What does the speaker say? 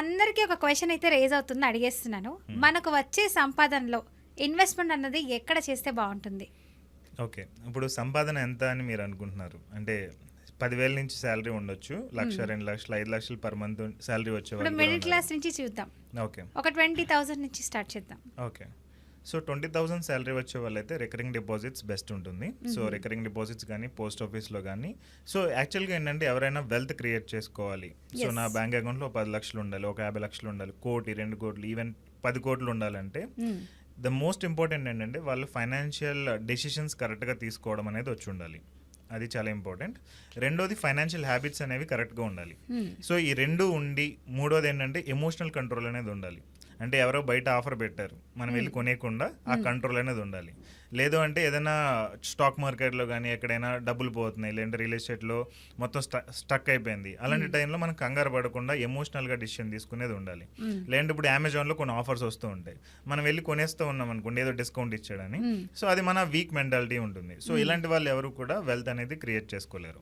అందరికీ ఒక క్వశ్చన్ అయితే రేజ్ అవుతుంది అడిగేస్తున్నాను. మనకు వచ్చే సంపాదనలో ఇన్వెస్ట్మెంట్ అన్నది ఎక్కడ చేస్తే బాగుంటుంది? ఓకే. ఇప్పుడు సంపాదన ఎంత అని మీరు అనుకుంటున్నారు? అంటే పదివేల నుంచి శాలరీ ఉండొచ్చు లక్ష రెండు లక్షలు ఐదు లక్షలు పర్ మంత్ శాలరీ వచ్చే మిడిల్ క్లాస్ నుంచి చూద్దాం. ఓకే. ఒక ట్వంటీ థౌసండ్ నుంచి స్టార్ట్ చేద్దాం. Okay. So twenty thousand salary వచ్చే వాళ్ళైతే రికరింగ్ డిపాజిట్స్ బెస్ట్ ఉంటుంది. సో రికరింగ్ డిపాజిట్స్ కానీ పోస్ట్ ఆఫీస్లో కానీ. సో యాక్చువల్గా ఏంటంటే ఎవరైనా వెల్త్ క్రియేట్ చేసుకోవాలి. సో. నా బ్యాంక్ అకౌంట్లో పది లక్షలు ఉండాలి ఒక యాభై లక్షలు ఉండాలి కోటి రెండు కోట్లు ఈవెన్ పది కోట్లు ఉండాలంటే. ద మోస్ట్ ఇంపార్టెంట్ ఏంటంటే వాళ్ళు ఫైనాన్షియల్ డెసిషన్స్ కరెక్ట్గా తీసుకోవడం అనేది వచ్చి ఉండాలి. అది చాలా ఇంపార్టెంట్. రెండోది ఫైనాన్షియల్ హ్యాబిట్స్ అనేవి కరెక్ట్గా ఉండాలి. సో ఈ రెండు ఉండి మూడోది ఏంటంటే ఎమోషనల్ కంట్రోల్ అనేది ఉండాలి. అంటే ఎవరో బయట ఆఫర్ పెట్టారు. మనం వెళ్ళి కొనేయకుండా ఆ కంట్రోల్ అనేది ఉండాలి. లేదు అంటే ఏదైనా స్టాక్ మార్కెట్లో కానీ ఎక్కడైనా డబ్బులు పోతున్నాయి లేదంటే రియల్ ఎస్టేట్లో మొత్తం స్టక్ అయిపోయింది. అలాంటి టైంలో మనం కంగారు పడకుండా ఎమోషనల్గా డిసిషన్ తీసుకునేది ఉండాలి. లేదంటే ఇప్పుడు అమెజాన్లో కొన్ని ఆఫర్స్ వస్తూ ఉంటాయి. మనం వెళ్ళి కొనేస్తూ ఉన్నాం అనుకోండి ఏదో డిస్కౌంట్ ఇచ్చాడని. సో అది మన వీక్ మెంటాలిటీ ఉంటుంది. సో ఇలాంటి వాళ్ళు ఎవరు కూడా వెల్త్ అనేది క్రియేట్ చేసుకోలేరు.